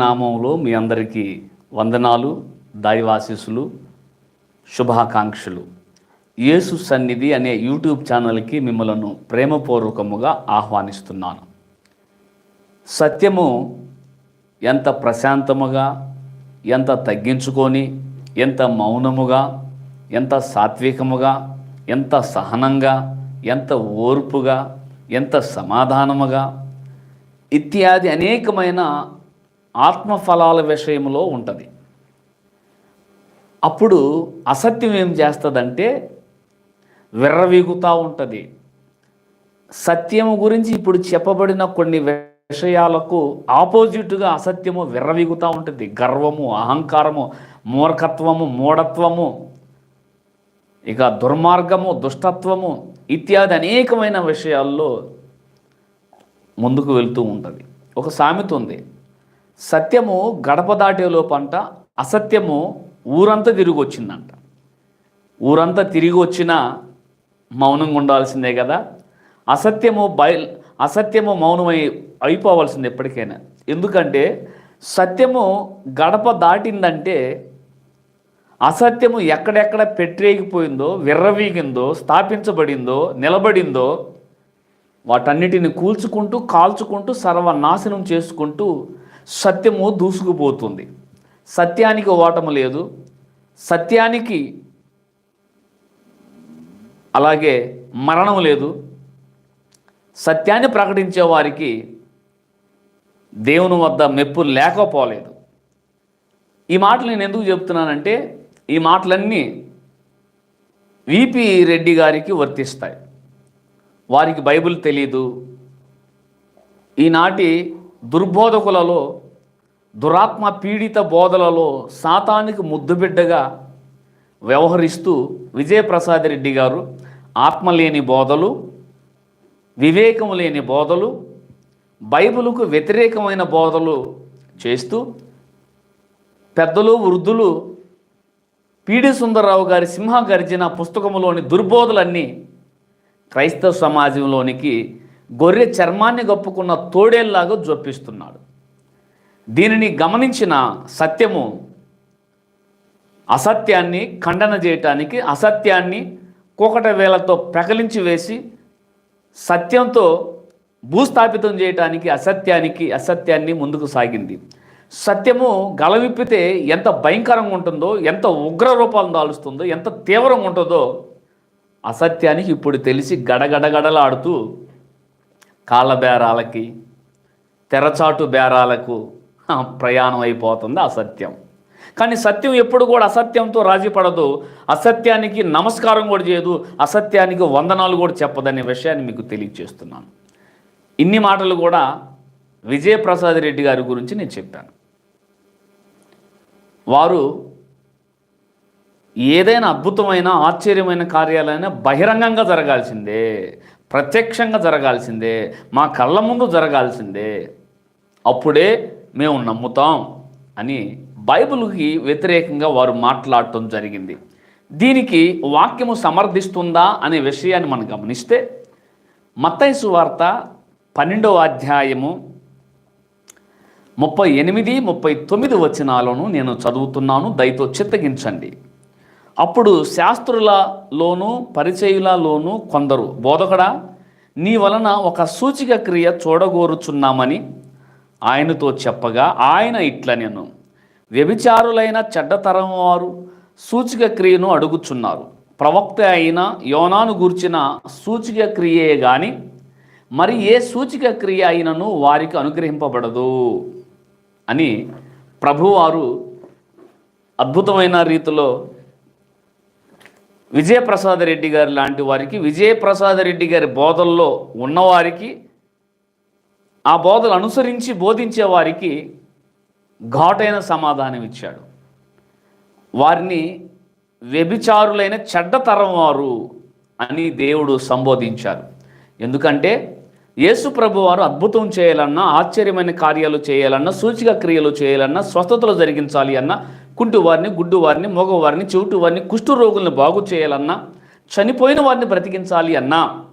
నామంలో మీ అందరికీ వందనాలు దైవాశీసులు శుభాకాంక్షలు. యేసు సన్నిధి అనే యూట్యూబ్ ఛానల్కి మిమ్మలను ప్రేమపూర్వకముగా ఆహ్వానిస్తున్నాను. సత్యము ఎంత ప్రశాంతముగా ఎంత తగ్గించుకొని ఎంత మౌనముగా ఎంత సాత్వికముగా ఎంత సహనంగా ఎంత ఓర్పుగా ఎంత సమాధానముగా ఇత్యాది అనేకమైన ఆత్మఫలాల విషయంలో ఉంటుంది. అప్పుడు అసత్యం ఏం చేస్తుందంటే విర్రవీగుతూ ఉంటుంది. సత్యము గురించి ఇప్పుడు చెప్పబడిన కొన్ని విషయాలకు ఆపోజిట్గా అసత్యము విర్రవీగుతూ ఉంటుంది. గర్వము అహంకారము మూర్ఖత్వము మూఢత్వము ఇక దుర్మార్గము దుష్టత్వము ఇత్యాది అనేకమైన విషయాల్లో ముందుకు వెళ్తూ ఉంటుంది. ఒక సామెత ఉంది. సత్యము గడప దాటేలో పంట అసత్యము ఊరంతా తిరిగి వచ్చిందంట. ఊరంతా తిరిగి వచ్చినా మౌనంగా ఉండాల్సిందే కదా. అసత్యము బయల్ అసత్యము మౌనమై అయిపోవాల్సింది ఎప్పటికైనా. ఎందుకంటే సత్యము గడప దాటిందంటే అసత్యము ఎక్కడెక్కడ పెట్టేగిపోయిందో విర్రవీగిందో స్థాపించబడిందో నిలబడిందో వాటన్నిటిని కూల్చుకుంటూ కాల్చుకుంటూ సర్వనాశనం చేసుకుంటూ సత్యము దూసుకుపోతుంది. సత్యానికి ఓటము లేదు. సత్యానికి అలాగే మరణం లేదు. సత్యాన్ని ప్రకటించే వారికి దేవుని వద్ద మెప్పు లేకపోలేదు. ఈ మాటలు నేను ఎందుకు చెప్తున్నానంటే ఈ మాటలన్నీ విపి రెడ్డి గారికి వర్తిస్తాయి. వారికి బైబిల్ తెలీదు. ఈనాటి దుర్బోధకులలో దురాత్మ పీడిత బోధలలో సాతానికి ముద్దుబిడ్డగా వ్యవహరిస్తూ విజయప్రసాద్ రెడ్డి గారు ఆత్మ లేని బోధలు వివేకం లేని బోధలు బైబిలుకు వ్యతిరేకమైన బోధలు చేస్తూ పెద్దలు వృద్ధులు పీడి సుందరరావు గారి సింహ గర్జన పుస్తకంలోని దుర్బోధలన్నీ క్రైస్తవ సమాజంలోనికి గొర్రె చర్మాన్ని కప్పుకున్న తోడేల్లాగా జొప్పిస్తున్నాడు. దీనిని గమనించిన సత్యము అసత్యాన్ని ఖండన చేయటానికి అసత్యాన్ని కూకట వేలతో ప్రకలించి వేసి సత్యంతో భూస్థాపితం చేయటానికి అసత్యానికి అసత్యాన్ని ముందుకు సాగింది. సత్యము గలవిప్పితే ఎంత భయంకరంగా ఉంటుందో ఎంత ఉగ్ర రూపాలను దాలుస్తుందో ఎంత తీవ్రంగా ఉంటుందో అసత్యానికి ఇప్పుడు తెలిసి గడగడగడలాడుతూ కాళ్ళ బేరాలకి తెరచాటు బేరాలకు ప్రయాణం అయిపోతుంది అసత్యం. కానీ సత్యం ఎప్పుడు కూడా అసత్యంతో రాజీ పడదు. అసత్యానికి నమస్కారం కూడా చేయదు. అసత్యానికి వందనాలు కూడా చెప్పదనే విషయాన్ని మీకు తెలియజేస్తున్నాను. ఇన్ని మాటలు కూడా విజయప్రసాద్ రెడ్డి గారి గురించి నేను చెప్పాను. వారు ఏదైనా అద్భుతమైన ఆశ్చర్యమైన కార్యాలైనా బహిరంగంగా జరగాల్సిందే. ప్రత్యక్షంగా జరగాల్సిందే మా కళ్ళ ముందు జరగాల్సిందే అప్పుడే మేము నమ్ముతాం అని బైబిల్కి వ్యతిరేకంగా వారు మాట్లాడటం జరిగింది. దీనికి వాక్యము సమర్థిస్తుందా అనే విషయాన్ని మనం గమనిస్తే మత్తైసు వార్త పన్నెండవ అధ్యాయము ముప్పై ఎనిమిది ముప్పై తొమ్మిది వచనాలను నేను చదువుతున్నాను దయతో చిత్తగించండి. అప్పుడు శాస్త్రులలోనూ పరిచయులలోనూ కొందరు బోధకుడా నీ వలన ఒక సూచిక క్రియ చూడగోరుచున్నామని ఆయనతో చెప్పగా ఆయన ఇట్ల నేను. వ్యభిచారులైన చెడ్డతరం వారు సూచిక క్రియను అడుగుచున్నారు. ప్రవక్త అయిన యోనాను గూర్చిన సూచిక క్రియే గాని మరి ఏ సూచిక క్రియ అయినను వారికి అనుగ్రహింపబడదు అని ప్రభువారు అద్భుతమైన రీతిలో విజయప్రసాద్ రెడ్డి గారు లాంటి వారికి విజయప్రసాద్ రెడ్డి గారి బోధల్లో ఉన్నవారికి ఆ బోధలు అనుసరించి బోధించే వారికి ఘాటైన సమాధానం ఇచ్చాడు. వారిని వ్యభిచారులైన చెడ్డతరం వారు అని దేవుడు సంబోధించారు. ఎందుకంటే యేసు ప్రభు వారు అద్భుతం చేయాలన్నా ఆశ్చర్యమైన కార్యాలు చేయాలన్నా సూచిక క్రియలు చేయాలన్నా స్వస్థతలు జరిగించాలి అన్నా కుంటి వారిని గుడ్డు వారిని మగవారిని చెవిటి వారిని కుష్టు రోగుల్ని బాగు చేయాలన్నా చనిపోయిన వారిని బ్రతికించాలి అన్నా.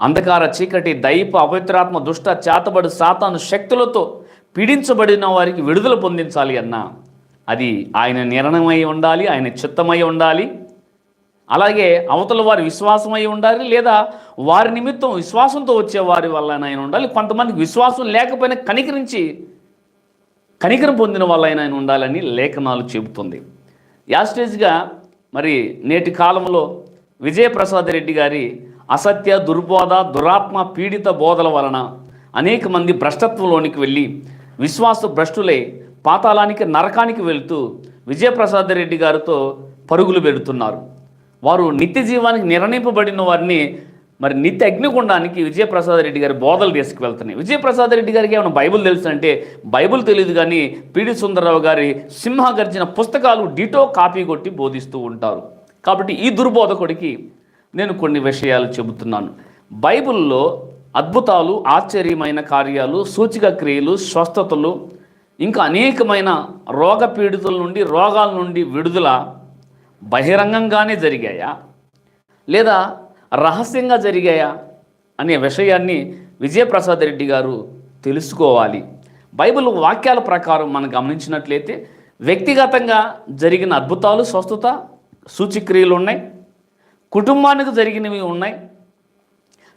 అంధకార చీకటి దైప అపవిత్రాత్మ దుష్ట చేతబడు సాతాను శక్తులతో పీడించబడిన వారికి విడుదల పొందించాలి అన్నా. అది ఆయన నిర్ణయమై ఉండాలి ఆయన చిత్తమై ఉండాలి. అలాగే అవతల వారి విశ్వాసమై ఉండాలి లేదా వారి నిమిత్తం విశ్వాసంతో వచ్చే వారి వల్ల ఆయన ఉండాలి. కొంతమందికి విశ్వాసం లేకపోయినా కనికరించి కనికరం పొందిన వాళ్ళైన ఆయన ఉండాలని లేఖనాలు చెబుతుంది. యాస్టేజ్గా మరి నేటి కాలంలో విజయప్రసాద్ రెడ్డి గారి అసత్య దుర్బోధ దురాత్మ పీడిత బోధల వలన అనేక మంది భ్రష్టత్వంలోనికి వెళ్ళి విశ్వాస భ్రష్టులై పాతాళానికి నరకానికి వెళుతూ విజయప్రసాద్ రెడ్డి గారితో పరుగులు పెడుతున్నారు. వారు నిత్య జీవానికి నిర్ణయింపబడిన వారిని మరి నిత్య అగ్నిగుండానికి విజయప్రసాద్ రెడ్డి గారి బోధలు తీసుకువెళ్తున్నాయి. విజయప్రసాద్ రెడ్డి గారికి ఏమైనా బైబిల్ తెలుసు అంటే బైబిల్ తెలియదు కానీ పిడి సుందరరావు గారి సింహగర్జన పుస్తకాలు డిటో కాపీ కొట్టి బోధిస్తూ ఉంటారు. కాబట్టి ఈ దుర్బోధకుడికి నేను కొన్ని విషయాలు చెబుతున్నాను. బైబిల్లో అద్భుతాలు ఆశ్చర్యమైన కార్యాలు సూచిక క్రియలు స్వస్థతలు ఇంకా అనేకమైన రోగ పీడితుల నుండి రోగాల నుండి విడుదల బహిరంగంగానే జరిగాయా? లేదా రహస్యంగా జరిగాయా అనే విషయాన్ని విజయప్రసాద్ రెడ్డి గారు తెలుసుకోవాలి. బైబిల్ వాక్యాల ప్రకారం మనం గమనించినట్లయితే వ్యక్తిగతంగా జరిగిన అద్భుతాలు స్వస్థత సూచిక్రియలు ఉన్నాయి. కుటుంబానికి జరిగినవి ఉన్నాయి.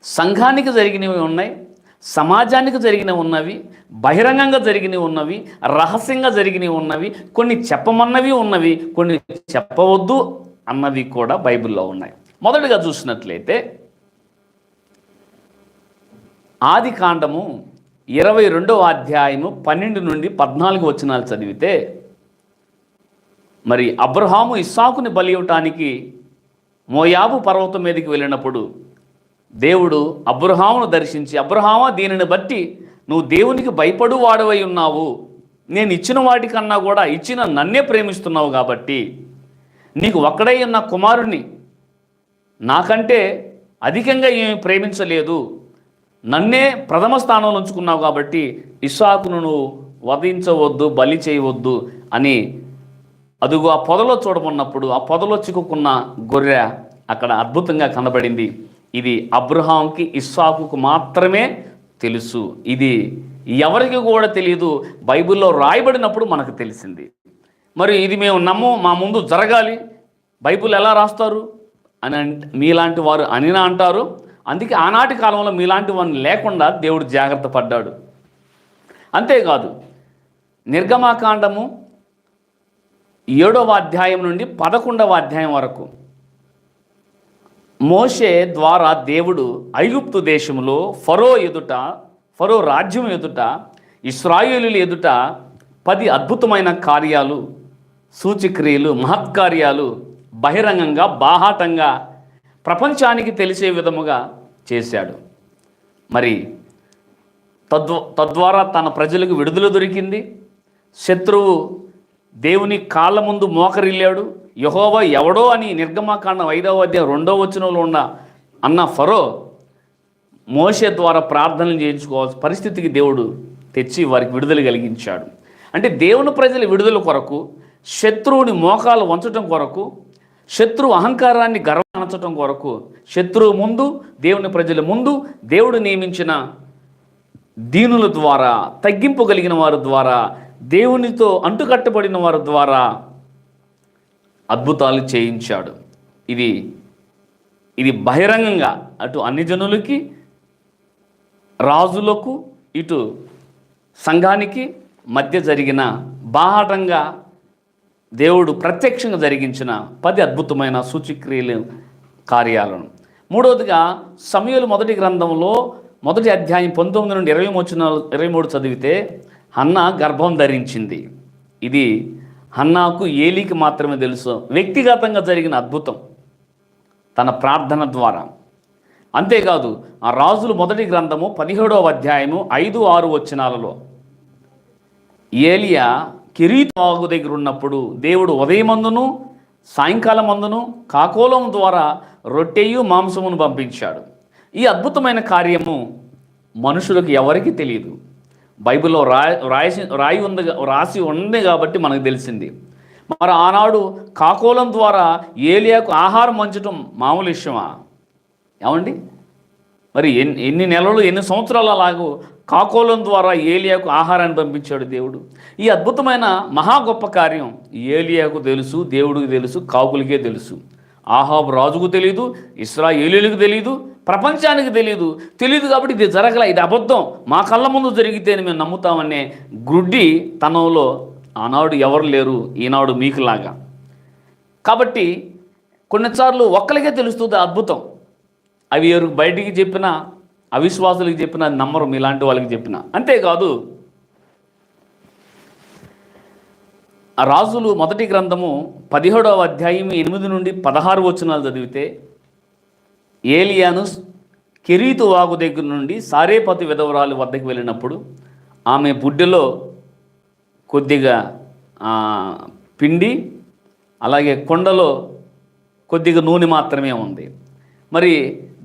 సంఘానికి జరిగినవి ఉన్నాయి. సమాజానికి జరిగినవి ఉన్నవి. బహిరంగంగా జరిగినవి ఉన్నవి. రహస్యంగా జరిగినవి ఉన్నవి. కొన్ని చెప్పమన్నవి ఉన్నవి. కొన్ని చెప్పవద్దు అన్నవి కూడా బైబిల్లో ఉన్నాయి. మొదటిగా చూసినట్లయితే ఆది కాండము ఇరవై రెండవ అధ్యాయము పన్నెండు నుండి పద్నాలుగు వచనాలు చదివితే మరి అబ్రహాము ఇస్సాకుని బలి ఇవ్వటానికి మోయాబు పర్వతం మీదకి వెళ్ళినప్పుడు దేవుడు అబ్రహామును దర్శించి అబ్రహామా దీనిని బట్టి నువ్వు దేవునికి భయపడు వాడవై ఉన్నావు. నేను ఇచ్చిన వాటికన్నా కూడా ఇచ్చిన నన్నే ప్రేమిస్తున్నావు కాబట్టి నీకు ఒక్కడై ఉన్న కుమారుణ్ణి నాకంటే అధికంగా ఏమి ప్రేమించలేదు. నన్నే ప్రథమ స్థానంలో ఉంచుకున్నావు కాబట్టి ఇస్సాకును నువ్వు వధించవద్దు బలి చేయవద్దు అని అదుగు ఆ పొదలో చూడమన్నప్పుడు ఆ పొదలో చిక్కుకున్న గొర్రె అక్కడ అద్భుతంగా కనబడింది. ఇది అబ్రహాంకి ఇస్సాకుకు మాత్రమే తెలుసు. ఇది ఎవరికి కూడా తెలియదు బైబిల్లో రాయబడినప్పుడు మనకు తెలిసింది. మరి ఇది మేము నమ్ము మా ముందు జరగాలి. బైబిల్ ఎలా రాస్తారు? అని మీలాంటి వారు అనినా అంటారు. అందుకే ఆనాటి కాలంలో మీలాంటి వారిని లేకుండా దేవుడు జాగ్రత్త పడ్డాడు. అంతేకాదు నిర్గమాకాండము ఏడవ అధ్యాయం నుండి పదకొండవ అధ్యాయం వరకు మోషే ద్వారా దేవుడు ఐగుప్తు దేశంలో ఫరో ఎదుట ఫరో రాజ్యం ఎదుట ఇస్రాయేలుల ఎదుట పది అద్భుతమైన కార్యాలు సూచిక్రియలు మహత్కార్యాలు బహిరంగంగా బాహాటంగా ప్రపంచానికి తెలిసే విధముగా చేశాడు. మరి తద్వ తద్వారా తన ప్రజలకు విడుదల దొరికింది. శత్రువు దేవుని కాళ్ళ ముందు మోకరిల్లాడు. యహోవా ఎవడో అని నిర్గమాకాండం ఐదవ అధ్యాయం రెండవ వచనంలో ఉన్న అన్న ఫరో మోసే ద్వారా ప్రార్థనలు చేయించుకోవాల్సిన పరిస్థితికి దేవుడు తెచ్చి వారికి విడుదల కలిగించాడు. అంటే దేవుని ప్రజల విడుదల కొరకు శత్రువుని మోకాలు వంచటం కొరకు శత్రువు అహంకారాన్ని గర్వనచటం కొరకు శత్రువు ముందు దేవుని ప్రజల ముందు దేవుడు నియమించిన దీనుల ద్వారా తగ్గింపు కలిగిన వారి ద్వారా దేవునితో అంటుకట్టబడిన వారి ద్వారా అద్భుతాలు చేయించాడు. ఇది ఇది బహిరంగంగా అటు అన్ని జనులకి రాజులకు ఇటు సంఘానికి మధ్య జరిగిన బాహాటంగా దేవుడు ప్రత్యక్షంగా జరిగించిన పది అద్భుతమైన సూచిక్రియలు కార్యాలను. మూడవదిగా సమయలు మొదటి గ్రంథంలో మొదటి అధ్యాయం పంతొమ్మిది నుండి ఇరవై వచ్చిన ఇరవై మూడు చదివితే హన్న గర్భం ధరించింది. ఇది హన్నాకు ఏలికి మాత్రమే తెలుసు. వ్యక్తిగతంగా జరిగిన అద్భుతం. తన ప్రార్థన ద్వారా. అంతేకాదు ఆ రాజులు మొదటి గ్రంథము పదిహేడవ అధ్యాయము ఐదు ఆరు వచనాలలో ఏలియా కిరీతవాగు దగ్గర ఉన్నప్పుడు దేవుడు ఉదయమందును సాయంకాలం మందును కాకోలం ద్వారా రొట్టెయు మాంసమును పంపించాడు. ఈ అద్భుతమైన కార్యము మనుషులకు ఎవరికీ తెలియదు బైబిల్లో రాయ రాయసి రాయి ఉంది రాసి ఉంది కాబట్టి మనకు తెలిసింది. మరి ఆనాడు కాకోలం ద్వారా ఏలియాకు ఆహారం పంచడం మామూలు విషయమా? ఏమండి? మరి ఎన్ని ఎన్ని నెలలు ఎన్ని సంవత్సరాలు అలాగూ కాకోలం ద్వారా ఏలియాకు ఆహారాన్ని పంపించాడు దేవుడు. ఈ అద్భుతమైన మహా గొప్ప కార్యం ఏలియాకు తెలుసు దేవుడికి తెలుసు కాకులకే తెలుసు. ఆహాబు రాజుకు తెలియదు ఇస్రాయేలీలకు తెలియదు ప్రపంచానికి తెలియదు తెలియదు కాబట్టి ఇది జరగల ఇది అబద్ధం. మా కళ్ళ ముందు జరిగితేనే మేము నమ్ముతామనే గ్రుడ్డి తనంలో ఆనాడు ఎవరు లేరు ఈనాడు మీకులాగా. కాబట్టి కొన్నిసార్లు ఒక్కరికే తెలుస్తుంది అద్భుతం. అవి ఎవరు బయటికి చెప్పినా అవిశ్వాసులకు చెప్పిన నమ్మరు మీలాంటి వాళ్ళకి చెప్పిన. అంతేకాదు రాజులు మొదటి గ్రంథము పదిహేడవ అధ్యాయం ఎనిమిది నుండి పదహారు వచనాలు చదివితే ఏలియాను కెరీతు వాగు దగ్గర నుండి సారేపతి విధవరాలు వద్దకు వెళ్ళినప్పుడు ఆమె బుడ్డెలో కొద్దిగా పిండి అలాగే కొండలో కొద్దిగా నూనె మాత్రమే ఉంది. మరి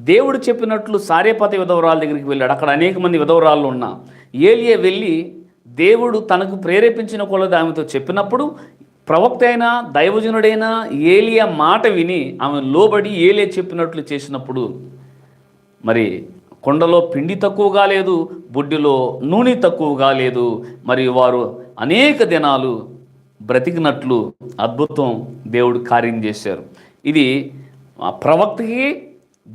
దేవుడు చెప్పినట్లు సారేపతి విధవరాల దగ్గరికి వెళ్ళాడు. అక్కడ అనేక మంది విధవరాళ్ళు ఉన్నా. ఏలియా వెళ్ళి దేవుడు తనకు ప్రేరేపించిన కొలది ఆమెతో చెప్పినప్పుడు ప్రవక్త అయినా దైవజనుడైన ఏలియా మాట విని ఆమె లోబడి ఏలియా చెప్పినట్లు చేసినప్పుడు మరి కొండలో పిండి తక్కువగా లేదు బుడ్డిలో నూనె తక్కువగా లేదు మరి వారు అనేక దినాలు బ్రతికినట్లు అద్భుతం దేవుడు కార్యం చేశారు. ఇది ప్రవక్తకి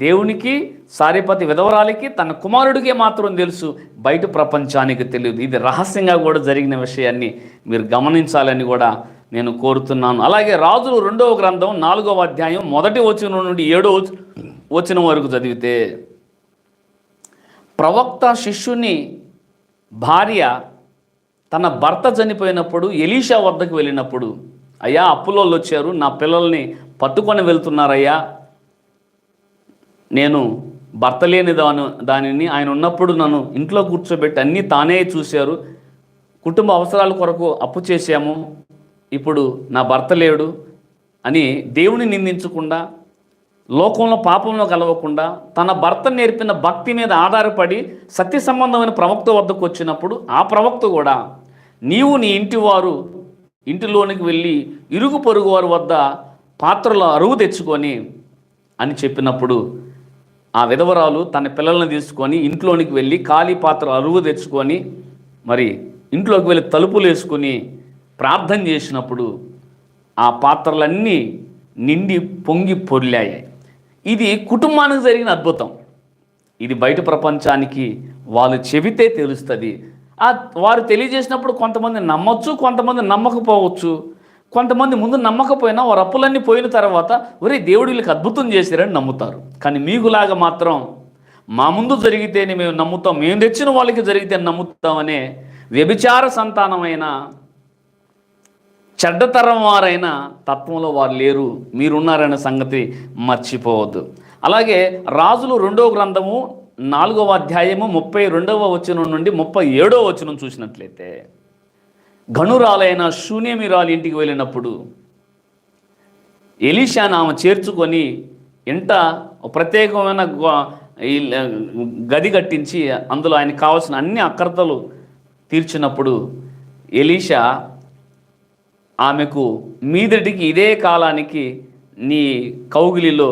దేవునికి సారిపతి విధవరాలికి తన కుమారుడికే మాత్రం తెలుసు. బయట ప్రపంచానికి తెలియదు. ఇది రహస్యంగా కూడా జరిగిన విషయాన్ని మీరు గమనించాలని కూడా నేను కోరుతున్నాను. అలాగే రాజులు రెండవ గ్రంథం నాలుగవ అధ్యాయం మొదటి వచనం నుండి ఏడో వచనం వరకు చదివితే ప్రవక్త శిష్యుని భార్య తన భర్త చనిపోయినప్పుడు ఎలీషా వద్దకు వెళ్ళినప్పుడు అయ్యా అప్పులోళ్ళు వచ్చారు నా పిల్లల్ని పట్టుకొని వెళ్తున్నారయ్యా నేను భర్త లేని దాని దానిని ఆయన ఉన్నప్పుడు నన్ను ఇంట్లో కూర్చోబెట్టి అన్నీ తానే చూశారు. కుటుంబ అవసరాల కొరకు అప్పు చేశాము. ఇప్పుడు నా భర్త లేడు అని దేవుని నిందించకుండా లోకంలో పాపంలో కలవకుండా తన భర్త నేర్పిన భక్తి మీద ఆధారపడి సత్య సంబంధమైన ప్రవక్త వద్దకు వచ్చినప్పుడు ఆ ప్రవక్త కూడా నీవు నీ ఇంటి వారు ఇంటిలోనికి వెళ్ళి ఇరుగు పొరుగు వారి వద్ద పాత్రలో అరువు తెచ్చుకొని అని చెప్పినప్పుడు ఆ విధవరాలు తన పిల్లల్ని తీసుకొని ఇంట్లోనికి వెళ్ళి ఖాళీ పాత్ర అరువు తెచ్చుకొని మరి ఇంట్లోకి వెళ్ళి తలుపులు వేసుకొని ప్రార్థన చేసినప్పుడు ఆ పాత్రలన్నీ నిండి పొంగి పొర్లాయి. ఇది కుటుంబానికి జరిగిన అద్భుతం. ఇది బయట ప్రపంచానికి వాళ్ళు చెబితే తెలుస్తుంది. వారు తెలియజేసినప్పుడు కొంతమంది నమ్మొచ్చు కొంతమంది నమ్మకపోవచ్చు. కొంతమంది ముందు నమ్మకపోయినా వారు అప్పులన్నీ పోయిన తర్వాత ఒరే దేవుడు వీళ్ళకి అద్భుతం చేశారని నమ్ముతారు. కానీ మీకులాగా మాత్రం మా ముందు జరిగితేనే మేము నమ్ముతాం మేము తెచ్చిన వాళ్ళకి జరిగితే నమ్ముతామనే వ్యభిచార సంతానమైన చెడ్డతరం వారైన తత్వంలో వారు లేరు. మీరున్నారనే సంగతి మర్చిపోవద్దు. అలాగే రాజులు రెండవ గ్రంథము నాలుగవ అధ్యాయము ముప్పై రెండవ వచనం నుండి ముప్పై ఏడవ వచనం చూసినట్లయితే గనురాలైన శూన్యమిరాలు ఇంటికి వెళ్ళినప్పుడు ఎలీషాను ఆమె చేర్చుకొని ఇంట ప్రత్యేకమైన గది కట్టించి అందులో ఆయనకు కావాల్సిన అన్ని అక్రతలు తీర్చినప్పుడు ఎలీషా ఆమెకు మీదటికి ఇదే కాలానికి నీ కౌగిలిలో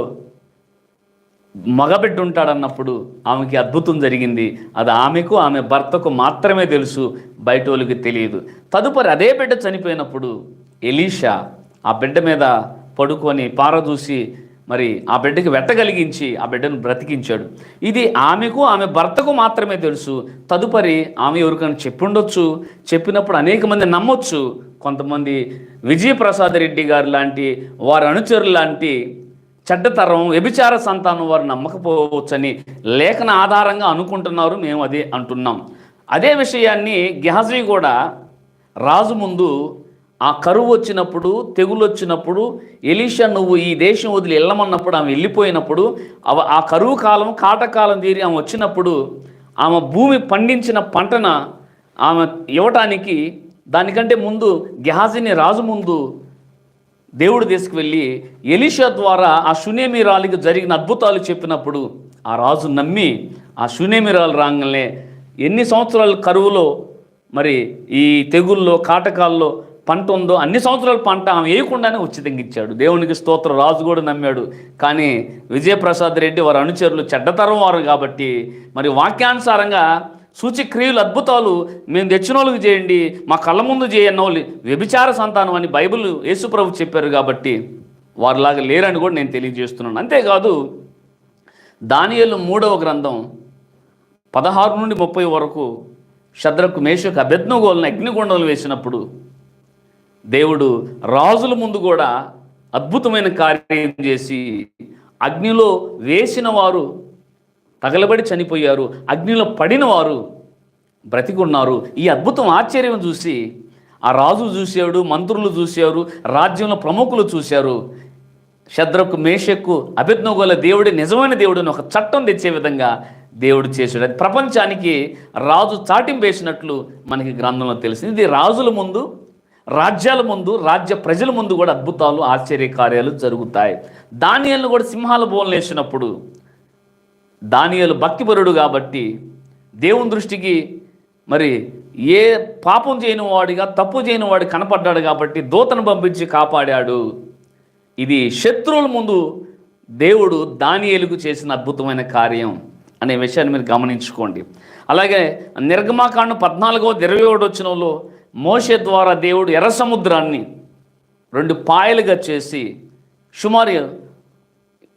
మగబిడ్డ ఉంటాడన్నప్పుడు ఆమెకి అద్భుతం జరిగింది. అది ఆమెకు ఆమె భర్తకు మాత్రమే తెలుసు బయట వాళ్ళకి తెలియదు. తదుపరి అదే బిడ్డ చనిపోయినప్పుడు ఎలీషా ఆ బిడ్డ మీద పడుకొని పారదూసి మరి ఆ బిడ్డకి వెట్టగలిగించి ఆ బిడ్డను బ్రతికించాడు. ఇది ఆమెకు ఆమె భర్తకు మాత్రమే తెలుసు. తదుపరి ఆమె ఎవరికైనా చెప్పుండొచ్చు చెప్పినప్పుడు అనేక మంది నమ్మొచ్చు. కొంతమంది విజయప్రసాద్ రెడ్డి గారు లాంటి వారి అనుచరులు లాంటి చెడ్డతరం వ్యభిచార సంతానం వారు నమ్మకపోవచ్చని లేఖన ఆధారంగా అనుకుంటున్నారు మేము అదే అంటున్నాం. అదే విషయాన్ని గెహజీ కూడా రాజు ముందు ఆ కరువు వచ్చినప్పుడు తెగులు వచ్చినప్పుడు ఎలీషా నువ్వు ఈ దేశం వదిలి వెళ్ళమన్నప్పుడు ఆమె వెళ్ళిపోయినప్పుడు అవ- ఆ కరువు కాలం కాటకాలం తీరి ఆమె వచ్చినప్పుడు ఆమె భూమి పండించిన పంటన ఆమె ఇవ్వటానికి దానికంటే ముందు గెహాజీని రాజు ముందు దేవుడు తీసుకువెళ్ళి ఎలీషా ద్వారా ఆ శూన్యమిరాలికి జరిగిన అద్భుతాలు చెప్పినప్పుడు ఆ రాజు నమ్మి ఆ శూన్యమిరాలు రాగానే ఎన్ని సంవత్సరాలు కరువులో మరి ఈ తెగుల్లో కాటకాల్లో పంట ఉందో అన్ని సంవత్సరాల పంట ఆమె వేయకుండానే ఉచితంగా ఇచ్చాడు. దేవునికి స్తోత్రం రాజు కూడా నమ్మాడు. కానీ విజయప్రసాద్ రెడ్డి వారి అనుచరులు చెడ్డతరం వారు కాబట్టి మరి వాక్యానుసారంగా సూచిక్రియలు అద్భుతాలు మేము తెచ్చిన వాళ్ళకి చేయండి మా కళ్ళ ముందు చేయన్న వాళ్ళు వ్యభిచార సంతానం అని బైబిల్ యేసుప్రభు చెప్పారు కాబట్టి వారిలాగా లేరని కూడా నేను తెలియజేస్తున్నాను. అంతేకాదు దానియలు మూడవ గ్రంథం పదహారు నుండి ముప్పై వరకు శద్రకు మేషకు అభ్యజ్ఞగోలను అగ్నిగుండలు వేసినప్పుడు దేవుడు రాజుల ముందు కూడా అద్భుతమైన కార్యం చేసి అగ్నిలో వేసిన వారు తగలబడి చనిపోయారు అగ్నిలో పడిన వారు బ్రతికున్నారు. ఈ అద్భుతం ఆశ్చర్యం చూసి ఆ రాజు చూశాడు మంత్రులు చూశారు రాజ్యంలో ప్రముఖులు చూశారు. శద్రకు మేషక్కు అభిజ్ఞగోల దేవుడి నిజమైన దేవుడిని ఒక చట్టం తెచ్చే విధంగా దేవుడు చేశాడు. అది ప్రపంచానికి రాజు చాటింపేసినట్లు మనకి గ్రంథంలో తెలిసింది. ఇది రాజుల ముందు రాజ్యాల ముందు రాజ్య ప్రజల ముందు కూడా అద్భుతాలు ఆశ్చర్య కార్యాలు జరుగుతాయి. దానియలను కూడా సింహాల బోన్లు వేసినప్పుడు దానియలు భక్తిపరుడు కాబట్టి దేవుని దృష్టికి మరి ఏ పాపం చేయని వాడిగా తప్పు చేయని వాడు కనపడ్డాడు కాబట్టి దూతను పంపించి కాపాడాడు. ఇది శత్రువుల ముందు దేవుడు దానియేలుకు చేసిన అద్భుతమైన కార్యం అనే విషయాన్ని మీరు గమనించుకోండి. అలాగే నిర్గమాకాండం పద్నాలుగో ఇరవై ఒకటి వచ్చినంలో మోషే ద్వారా దేవుడు ఎర్ర సముద్రాన్ని రెండు పాయలుగా చేసి సుమారు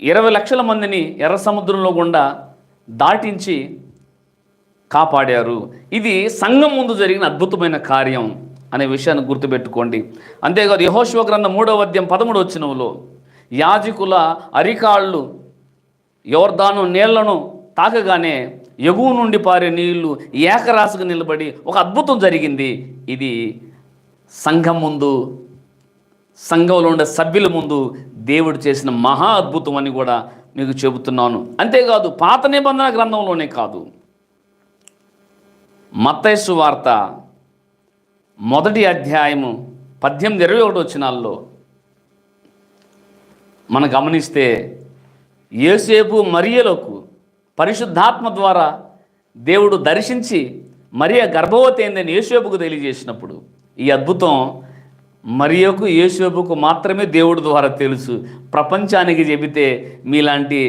ఇరవై లక్షల మందిని ఎర్ర సముద్రంలో గుండా దాటించి కాపాడారు. ఇది సంఘం ముందు జరిగిన అద్భుతమైన కార్యం అనే విషయాన్ని గుర్తుపెట్టుకోండి. అంతేకాదు యహోశివ గ్రంథం మూడవ అధ్యాయం పదమూడు వచ్చినవులో యాజకుల అరికాళ్ళు యోర్దాను నీళ్ళను తాకగానే ఎగువ నుండి పారే నీళ్ళు ఏకరాశిగా నిలబడి ఒక అద్భుతం జరిగింది. ఇది సంఘం ముందు సంఘంలో ఉండే సభ్యుల ముందు దేవుడు చేసిన మహా అద్భుతం అని కూడా మీకు చెబుతున్నాను. అంతేకాదు పాత నిబంధన గ్రంథంలోనే కాదు. మత్తైసు వార్త మొదటి అధ్యాయము పద్దెనిమిది ఇరవై ఒకటి వచ్చినాల్లో మనం గమనిస్తే ఏసేపు మరియలకు పరిశుద్ధాత్మ ద్వారా దేవుడు దర్శించి మరియ గర్భవతి అయిందని యేసేపుకు తెలియజేసినప్పుడు ఈ అద్భుతం మరియకు యేసేపుకు మాత్రమే దేవుడి ద్వారా తెలుసు. ప్రపంచానికి చెబితే మీలాంటి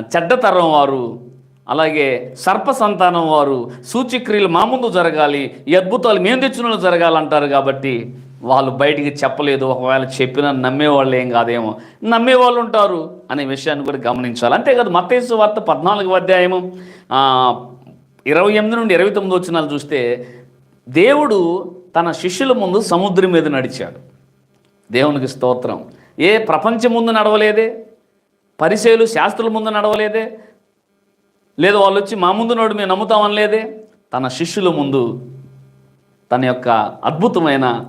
చెడ్డతరం వారు అలాగే సర్ప సంతానం వారు సూచిక్రియలు మా ముందు జరగాలి ఈ అద్భుతాలు మేము తెచ్చిన జరగాలంటారు కాబట్టి వాళ్ళు బయటికి చెప్పలేదు. ఒకవేళ చెప్పినా నమ్మేవాళ్ళు ఏం కాదేమో. నమ్మేవాళ్ళు ఉంటారు అనే విషయాన్ని కూడా గమనించాలి. అంతేకాదు మత్తేసు వార్త పద్నాలుగు అధ్యాయము ఇరవై ఎనిమిది నుండి ఇరవై తొమ్మిది వచ్చినాలు చూస్తే దేవుడు తన శిష్యుల ముందు సముద్రం మీద నడిచాడు. దేవునికి స్తోత్రం. ఏ ప్రపంచం ముందు నడవలేదే? పరిచయలు శాస్త్రుల ముందు నడవలేదే? లేదు వాళ్ళు వచ్చి మా ముందు నోడు మేము నమ్ముతామనలేదే తన శిష్యుల ముందు తన యొక్క అద్భుతమైన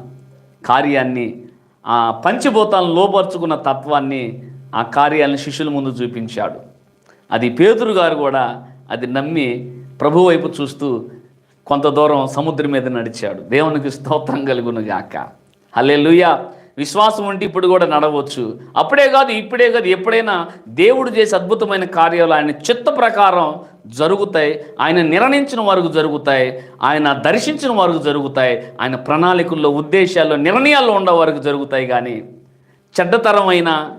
కార్యాన్ని ఆ పంచభూతాలను లోపరుచుకున్న తత్వాన్ని ఆ కార్యాలను శిష్యుల ముందు చూపించాడు. అది పేతురు గారు కూడా అది నమ్మి ప్రభు వైపు చూస్తూ కొంత దూరం సముద్రం మీద నడిచాడు. దేవునికి స్తోత్రం కలుగును గాక హల్లెలూయా. విశ్వాసం ఉంటే ఇప్పుడు కూడా నడవచ్చు. అప్పుడే కాదు ఇప్పుడే కాదు ఎప్పుడైనా దేవుడు చేసే అద్భుతమైన కార్యాలు ఆయన చిత్త ప్రకారం జరుగుతాయి. ఆయన నిర్ణయించిన వరకు జరుగుతాయి. ఆయన దర్శించిన వరకు జరుగుతాయి. ఆయన ప్రణాళికల్లో ఉద్దేశాల్లో నిర్ణయాల్లో ఉండే వరకు జరుగుతాయి కానీ చెడ్డతరమైన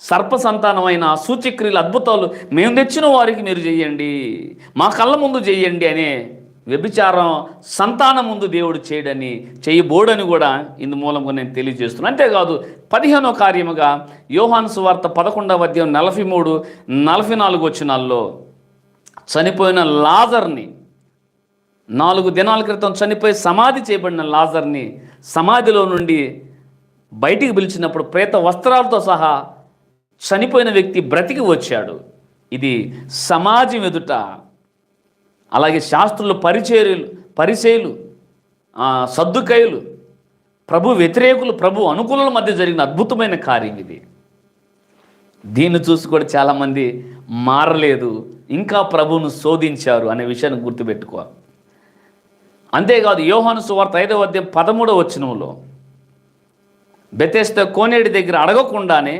సర్ప సంతానమైన సూచిక్రియలు అద్భుతాలు మేము తెచ్చిన వారికి మీరు చేయండి. మా కళ్ళ ముందు చేయండి అనే వ్యభిచారం సంతానం ముందు దేవుడు చేయడని చేయబోడని కూడా ఇందు మూలంగా నేను తెలియజేస్తున్నాను అంతేకాదు పదిహేనో కార్యముగా యోహాను సువార్త పదకొండవ అధ్యాయం నలభై మూడు నలభై నాలుగు వచ్చినాల్లో చనిపోయిన లాజర్ని నాలుగు దినాల క్రితం చనిపోయి సమాధి చేయబడిన లాజర్ని సమాధిలో నుండి బయటికి పిలిచినప్పుడు ప్రేత వస్త్రాలతో సహా చనిపోయిన వ్యక్తి బ్రతికి వచ్చాడు. ఇది సమాజం ఎదుట అలాగే శాస్త్రులు పరిచర్యలు పరిచయులు ఆ, సద్దుకయులు ప్రభు వ్యతిరేకులు ప్రభు అనుకూలుల మధ్య జరిగిన అద్భుతమైన కార్యం ఇది. దీన్ని చూసి కూడా చాలామంది మారలేదు ఇంకా ప్రభువును శోధించారు అనే విషయాన్ని గుర్తుపెట్టుకో. అంతేకాదు యోహాను సువార్త ఐదవ అధ్యాయం పదమూడవ వచనంలో బెతెస్త కోనేటి దగ్గర అడగకుండానే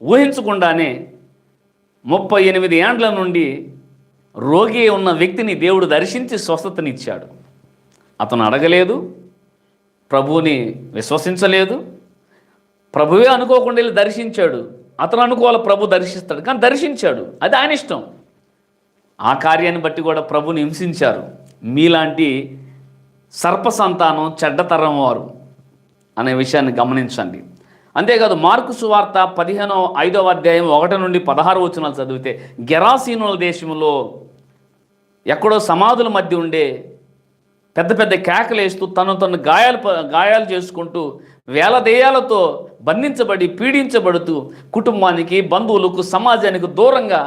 ఊహించకుండానే ముప్పై ఎనిమిది ఏండ్ల నుండి రోగి ఉన్న వ్యక్తిని దేవుడు దర్శించి స్వస్థతనిచ్చాడు. అతను అడగలేదు ప్రభువుని విశ్వసించలేదు ప్రభువే అనుకోకుండా వెళ్ళి దర్శించాడు. అతను అనుకోవాలి ప్రభు దర్శిస్తాడు కానీ దర్శించాడు. అది ఆయన ఇష్టం. ఆ కార్యాన్ని బట్టి కూడా ప్రభుని హింసించారు. మీలాంటి సర్ప సంతానం చెడ్డతరం వారు అనే విషయాన్ని గమనించండి. అంతేకాదు మార్కు సువార్త పదిహేనో ఐదవ అధ్యాయం ఒకటి నుండి పదహారు వచనాలు చదివితే గెరాసీనుల దేశంలో ఎక్కడో సమాధుల మధ్య ఉండే పెద్ద పెద్ద కేకలేస్తూ తను తను గాయాలు గాయాలు చేసుకుంటూ వేల దేయాలతో బంధించబడి పీడించబడుతూ కుటుంబానికి బంధువులకు సమాజానికి దూరంగా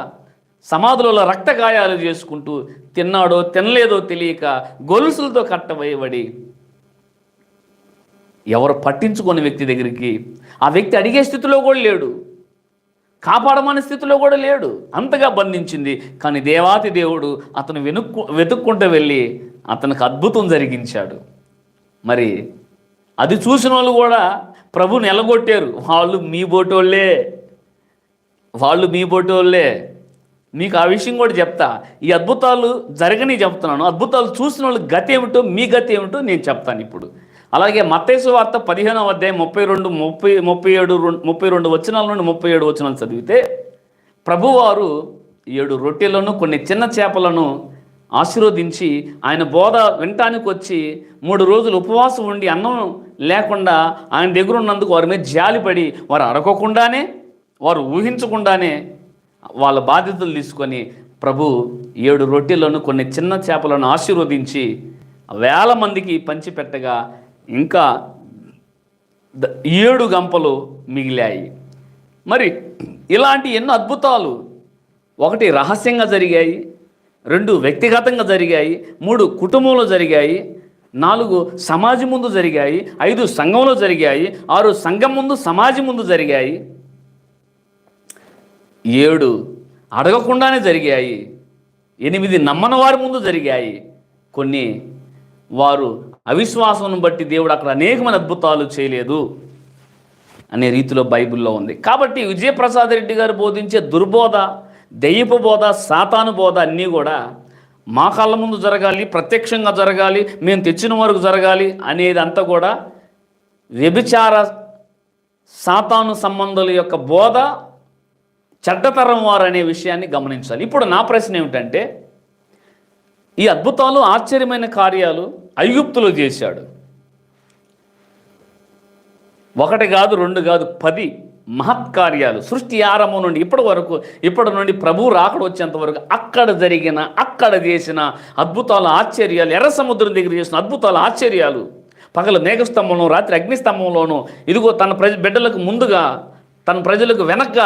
సమాధులలో రక్త గాయాలు చేసుకుంటూ తిన్నాడో తినలేదో తెలియక గొలుసులతో కట్టవేయబడి ఎవరు పట్టించుకోని వ్యక్తి దగ్గరికి ఆ వ్యక్తి అడిగే స్థితిలో కూడా లేడు. కాపాడమనే స్థితిలో కూడా లేడు. అంతగా బంధించింది. కానీ దేవాతి దేవుడు అతను వెనుక్కు వెతుక్కుంటూ వెళ్ళి అతనికి అద్భుతం జరిగించాడు. మరి అది చూసిన వాళ్ళు కూడా ప్రభుని ఎలగొట్టారు వాళ్ళు మీ బోటోళ్ళే. వాళ్ళు మీ బోటోళ్ళే. మీకు ఆ విషయం కూడా చెప్తా. ఈ అద్భుతాలు జరగని చెప్తున్నాను. అద్భుతాలు చూసిన వాళ్ళు గతి ఏమిటో మీ గతి ఏమిటో నేను చెప్తాను ఇప్పుడు. అలాగే మత్తేసు వార్త పదిహేనవ అధ్యాయం ముప్పై రెండు ముప్పై ముప్పై ఏడు ముప్పై రెండు వచనాల నుండి ముప్పై ఏడు వచనాలు చదివితే ప్రభువారు ఏడు రొట్టెలను కొన్ని చిన్న చేపలను ఆశీర్వదించి ఆయన బోధ వినటానికి వచ్చి మూడు రోజులు ఉపవాసం ఉండి అన్నం లేకుండా ఆయన దగ్గర ఉన్నందుకు వారి మీద జాలిపడి వారు అడగకుండానే వారు ఊహించకుండానే వాళ్ళ బాధ్యతలు తీసుకొని ప్రభు ఏడు రొట్టెలను కొన్ని చిన్న చేపలను ఆశీర్వదించి వేల మందికి పంచిపెట్టగా ఇంకా ద- ఏడు గంపలు మిగిలాయి. మరి ఇలాంటి ఎన్నో అద్భుతాలు ఒకటి రహస్యంగా జరిగాయి రెండు వ్యక్తిగతంగా జరిగాయి మూడు కుటుంబంలో జరిగాయి నాలుగు సమాజం ముందు జరిగాయి ఐదు సంఘంలో జరిగాయి ఆరు సంఘం ముందు సమాజం ముందు జరిగాయి. ఏడు అడగకుండానే జరిగాయి ఎనిమిది నమ్మని వారి ముందు జరిగాయి. కొన్ని వారు అవిశ్వాసం బట్టి దేవుడు అక్కడ అనేకమైన అద్భుతాలు చేయలేదు అనే రీతిలో బైబిల్లో ఉంది. కాబట్టి విజయప్రసాద్ రెడ్డి గారు బోధించే దుర్బోధ దెయ్యపు బోధ సాతాను బోధ అన్నీ కూడా మా కళ్ళ ముందు జరగాలి ప్రత్యక్షంగా జరగాలి మేము తెచ్చిన వరకు జరగాలి అనేది అంతా కూడా వ్యభిచార సాతాను సంబంధాల యొక్క బోధ చెడ్డతరం వారు అనే విషయాన్ని గమనించాలి. ఇప్పుడు నా ప్రశ్న ఏమిటంటే ఈ అద్భుతాలు ఆశ్చర్యమైన కార్యాలు ఐగుప్తులో చేశాడు. ఒకటి కాదు రెండు కాదు పది మహత్కార్యాలు. సృష్టి ఆరంభం నుండి ఇప్పటి వరకు ఇప్పటి నుండి ప్రభు రాకడ వచ్చేంత వరకు అక్కడ జరిగిన అక్కడ చేసిన అద్భుతాలు ఆశ్చర్యాలు ఎర్ర సముద్రం దగ్గర చేసిన అద్భుతాల ఆశ్చర్యాలు. పగల మేఘస్తంభంలో రాత్రి అగ్నిస్తంభంలోనూ ఇదిగో తన ప్రజ బిడ్డలకు ముందుగా తన ప్రజలకు వెనక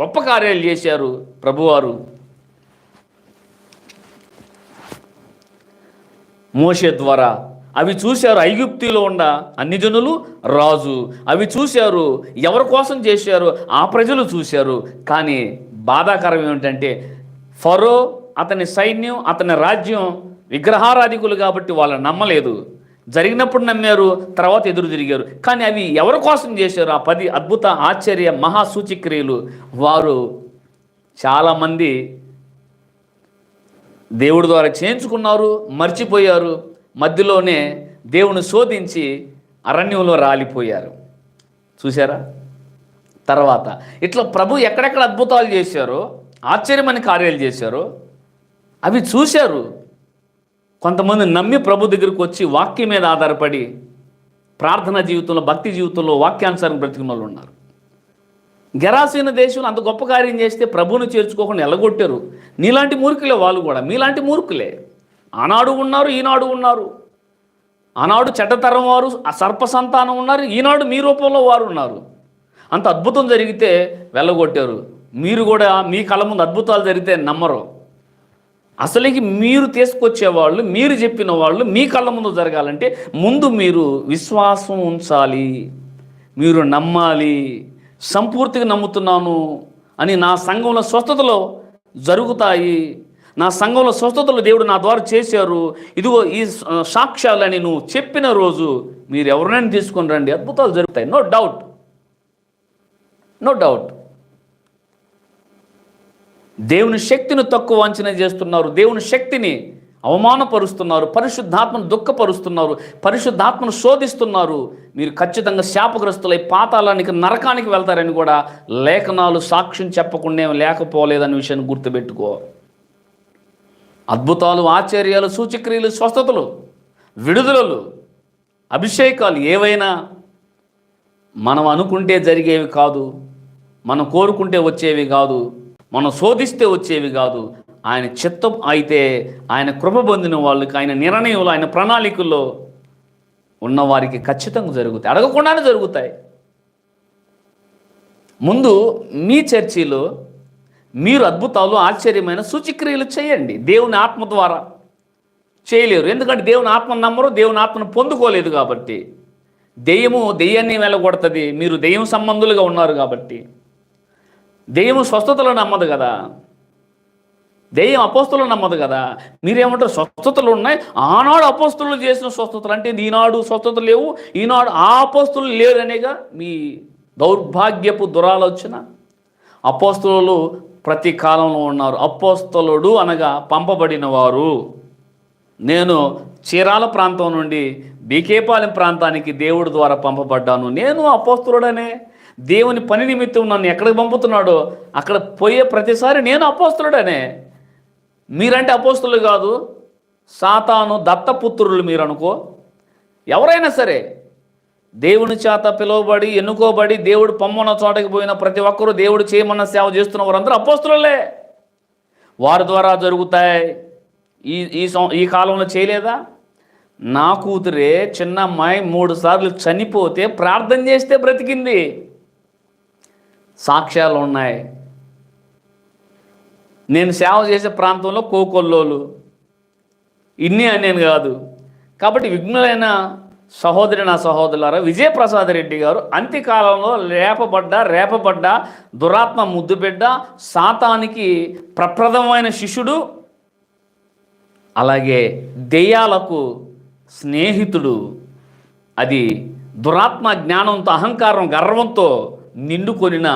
గొప్ప కార్యాలు చేశారు ప్రభువారు. మోషే ద్వారా. అవి చూశారు ఐగుప్తిలో ఉన్న అన్ని జనులు రాజు. అవి చూశారు ఎవరి కోసం చేశారు ఆ ప్రజలు చూశారు. కానీ బాధాకరం ఏమిటంటే ఫరో అతని సైన్యం అతని రాజ్యం విగ్రహారాధికులు కాబట్టి వాళ్ళని నమ్మలేదు. జరిగినప్పుడు నమ్మారు తర్వాత ఎదురు తిరిగారు. కానీ అవి ఎవరి కోసం చేశారు? ఆ పది అద్భుత ఆశ్చర్య మహాసూచిక్రియలు. వారు చాలామంది దేవుడి ద్వారా చేయించుకున్నారు మర్చిపోయారు. మధ్యలోనే దేవుని శోధించి అరణ్యంలో రాలిపోయారు. చూసారా తర్వాత ఇట్లా ప్రభు ఎక్కడెక్కడ అద్భుతాలు చేశారో ఆశ్చర్యమైన కార్యాలు చేశారో అవి చూశారు. కొంతమంది నమ్మి ప్రభు దగ్గరికి వచ్చి వాక్యం మీద ఆధారపడి ప్రార్థన జీవితంలో భక్తి జీవితంలో వాక్యానుసారం బ్రతికిన వాళ్ళు ఉన్నారు. గెరాసీన దేశంలో అంత గొప్ప కార్యం చేస్తే ప్రభువుని చేర్చుకోకుండా ఎలగొట్టారు. నీలాంటి మూర్ఖులే వాళ్ళు కూడా. మీలాంటి మూర్ఖులే. ఆనాడు ఉన్నారు ఈనాడు ఉన్నారు. ఆనాడు చెడ్డతరం వారు సర్ప సంతానం ఉన్నారు ఈనాడు మీ రూపంలో వారు ఉన్నారు. అంత అద్భుతం జరిగితే వెళ్ళగొట్టారు. మీరు కూడా మీ కళ్ళ ముందు అద్భుతాలు జరిగితే నమ్మరు. అసలుకి మీరు తీసుకొచ్చేవాళ్ళు మీరు చెప్పిన వాళ్ళు మీ కళ్ళ ముందు జరగాలంటే ముందు మీరు విశ్వాసం ఉంచాలి. మీరు నమ్మాలి. సంపూర్తిగా నమ్ముతున్నాను అని నా సంఘంలో స్వస్థతలో జరుగుతాయి. నా సంఘంలో స్వస్థతలు దేవుడు నా ద్వారా చేశారు. ఇదిగో ఈ సాక్ష్యాలని నువ్వు చెప్పిన రోజు మీరు ఎవరినైనా తీసుకొని రండి. అద్భుతాలు జరుగుతాయి. నో డౌట్ నో డౌట్ దేవుని శక్తిని తక్కువ అంచనా చేస్తున్నారు. దేవుని శక్తిని అవమానపరుస్తున్నారు పరిశుద్ధాత్మను దుఃఖపరుస్తున్నారు పరిశుద్ధాత్మను శోధిస్తున్నారు. మీరు ఖచ్చితంగా శాపగ్రస్తులై పాతాళానికి నరకానికి వెళ్తారని కూడా లేఖనాలు సాక్ష్యం చెప్పకుండా లేకపోలేదనే విషయాన్ని గుర్తుపెట్టుకో. అద్భుతాలు ఆశ్చర్యాలు సూచక్రియలు స్వస్థతలు విడుదలలు అభిషేకాలు ఏవైనా మనం అనుకుంటే జరిగేవి కాదు మనం కోరుకుంటే వచ్చేవి కాదు మనం శోధిస్తే వచ్చేవి కాదు ఆయన చిత్తం అయితే ఆయన కృప పొందిన వాళ్ళకి ఆయన నిర్ణయంలో ఆయన ప్రణాళికల్లో ఉన్నవారికి ఖచ్చితంగా జరుగుతాయి. అడగకుండానే జరుగుతాయి. ముందు మీ చర్చిలో మీరు అద్భుతాలు ఆశ్చర్యమైన సూచిక్రియలు చేయండి. దేవుని ఆత్మ ద్వారా చేయలేరు. ఎందుకంటే దేవుని ఆత్మ నమ్మరు దేవుని ఆత్మను పొందుకోలేదు కాబట్టి. దెయ్యము దెయ్యాన్ని వెళ్ళగొడుతుంది మీరు దెయ్యం సంబంధులుగా ఉన్నారు కాబట్టి. దెయ్యము స్వస్థతలు నమ్మదు కదా. దెయ్యం అపోస్తులు నమ్మదు కదా. మీరేమంటారు? స్వస్థతలు ఉన్నాయి. ఆనాడు అపోస్తులు చేసిన స్వస్థతలు అంటే ఈనాడు స్వస్థతలు లేవు. ఈనాడు ఆ అపోస్తులు లేరనేగా అనేగా మీ దౌర్భాగ్యపు దురాలోచన. అపోస్తులు ప్రతి కాలంలో ఉన్నారు. అపోస్తలుడు అనగా పంపబడిన వారు నేను చీరాల ప్రాంతం నుండి బీకేపాలెం ప్రాంతానికి దేవుడి ద్వారా పంపబడ్డాను. నేను అపోస్తులుడనే. దేవుని పని నిమిత్తం నన్ను ఎక్కడికి పంపుతున్నాడో అక్కడ పోయే ప్రతిసారి నేను అపోస్తులుడనే. మీరంటే అపోస్తులు కాదు సాతాను దత్తపుత్రులు మీరు అనుకో ఎవరైనా సరే దేవుని చేత పిలువబడి ఎన్నుకోబడి దేవుడు పొమ్మన్న చోటకి పోయిన ప్రతి ఒక్కరూ దేవుడు చేయమన్న సేవ చేస్తున్న వారందరూ అపోస్తులే వారి ద్వారా జరుగుతాయి. ఈ ఈ సం- ఈ కాలంలో చేయలేదా? నా కూతురే చిన్న అమ్మాయి మూడు సార్లు చనిపోతే ప్రార్థన చేస్తే బ్రతికింది. సాక్ష్యాలు ఉన్నాయి. నేను సేవ చేసే ప్రాంతంలో కోకొల్లోలు. ఇన్ని నేను కాదు. కాబట్టి విఘ్నులైన సహోదరి నా సహోదరులారా విజయప్రసాద్ రెడ్డి గారు అంత్యకాలంలో లేపబడ్డ రేపబడ్డ దురాత్మ ముద్దుబిడ్డ సాతానికి ప్రప్రథమైన శిష్యుడు అలాగే దెయ్యాలకు స్నేహితుడు. అది దురాత్మ జ్ఞానంతో అహంకారం గర్వంతో నిండుకొనిన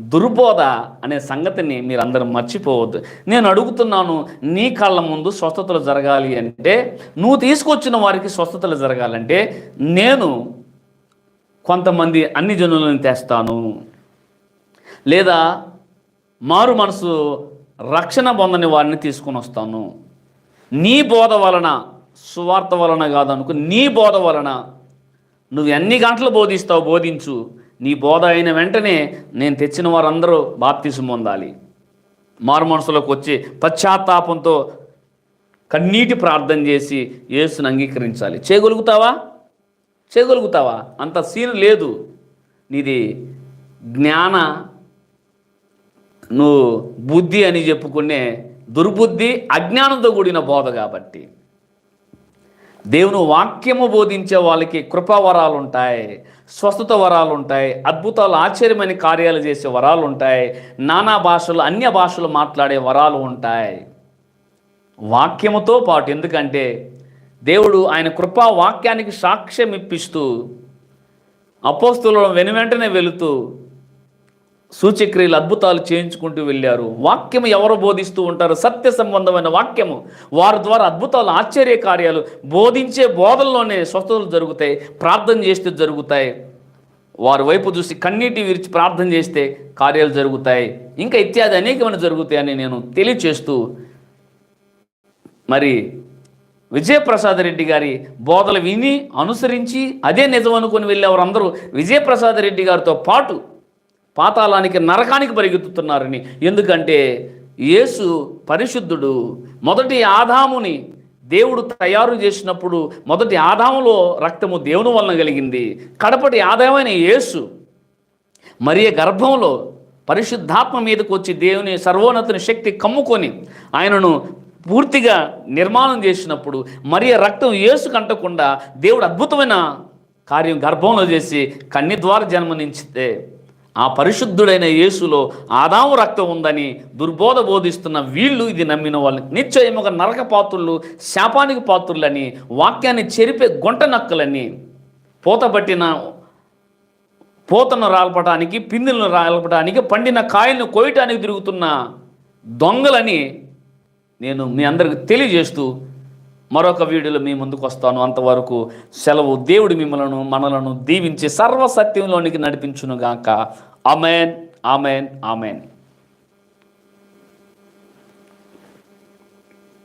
దుర్బోధ అనే సంగతిని మీరందరూ మర్చిపోవద్దు. నేను అడుగుతున్నాను నీ కళ్ళ ముందు స్వస్థతలు జరగాలి అంటే నువ్వు తీసుకొచ్చిన వారికి స్వస్థతలు జరగాలంటే నేను కొంతమంది అన్ని జనులను తెస్తాను. లేదా మారు మనసు రక్షణ పొందని వారిని తీసుకొని వస్తాను. నీ బోధ వలన సువార్త వలన కాదనుకో నీ బోధ వలన నువ్వు ఎన్ని గంటలు బోధిస్తావు బోధించు. నీ బోధ అయిన వెంటనే నేను తెచ్చిన వారందరూ బాప్తిసం పొందాలి. మారు మనసులోకి వచ్చి పశ్చాత్తాపంతో కన్నీటి ప్రార్థన చేసి యేసును అంగీకరించాలి. చేయగలుగుతావా చేయగలుగుతావా అంత సీన్ లేదు. నీది జ్ఞాన నువ్వు బుద్ధి అని చెప్పుకునే దుర్బుద్ధి అజ్ఞానంతో కూడిన బోధ కాబట్టి. దేవుని వాక్యము బోధించే వాళ్ళకి కృపావరాలు ఉంటాయి స్వస్థత వరాలు ఉంటాయి అద్భుతాలు ఆశ్చర్యమైన కార్యాలు చేసే వరాలు ఉంటాయి నానా భాషలు అన్య భాషలు మాట్లాడే వరాలు ఉంటాయి వాక్యముతో పాటు ఎందుకంటే దేవుడు ఆయన కృపా వాక్యానికి సాక్ష్యం ఇప్పిస్తూ అపోస్తులను వెను వెంటనే వెళుతూ సూచక్రియలు అద్భుతాలు చేయించుకుంటూ వెళ్ళారు. వాక్యం ఎవరు బోధిస్తూ ఉంటారు? సత్య సంబంధమైన వాక్యము. వారి ద్వారా అద్భుతాలు ఆశ్చర్య కార్యాలు బోధించే బోధనలోనే స్వస్థతలు జరుగుతాయి ప్రార్థన చేస్తే జరుగుతాయి. వారి వైపు చూసి కన్నీటి విరిచి ప్రార్థన చేస్తే కార్యాలు జరుగుతాయి. ఇంకా ఇత్యాది అనేకమైన జరుగుతాయని నేను తెలియచేస్తూ మరి విజయప్రసాద్ రెడ్డి గారి బోధలు విని అనుసరించి అదే నిజం అనుకుని వెళ్ళేవారందరూ విజయప్రసాద్ రెడ్డి గారితో పాటు పాతాళానికి నరకానికి పరిగెత్తుతున్నారని. ఎందుకంటే యేసు పరిశుద్ధుడు మొదటి ఆదాముని దేవుడు తయారు చేసినప్పుడు మొదటి ఆదాములో రక్తము దేవుని వలన కలిగింది. కడపటి ఆదాయమైన యేసు మరియ గర్భంలో పరిశుద్ధాత్మ మీదకు వచ్చి దేవుని సర్వోన్నతుని శక్తి కమ్ముకొని ఆయనను పూర్తిగా నిర్మాణం చేసినప్పుడు మరియ రక్తం యేసు కంటకుండా దేవుడు అద్భుతమైన కార్యం గర్భంలో చేసి కన్ని ద్వారా జన్మనించితే ఆ పరిశుద్ధుడైన యేసులో ఆదాము రక్తం ఉందని దుర్బోధ బోధిస్తున్న వీళ్ళు ఇది నమ్మిన వాళ్ళు నిశ్చయముగా నరక పాత్రులు శాపానికి పాత్రులని వాక్యాన్ని చెరిపే గొంట నక్కలని. పూతబట్టిన పూతను రాల్పడానికి పిందులను రాల్పడానికి పండిన కాయలను కోయటానికి తిరుగుతున్న దొంగలని నేను మీ అందరికి తెలియజేస్తూ మరొక వీడియోలో మీ ముందుకు వస్తాను. అంతవరకు సెలవు దేవుడు మిమ్మలను మనలను దీవించి సర్వసత్యంలోనికి నడిపించునుగాక. Amen amen amen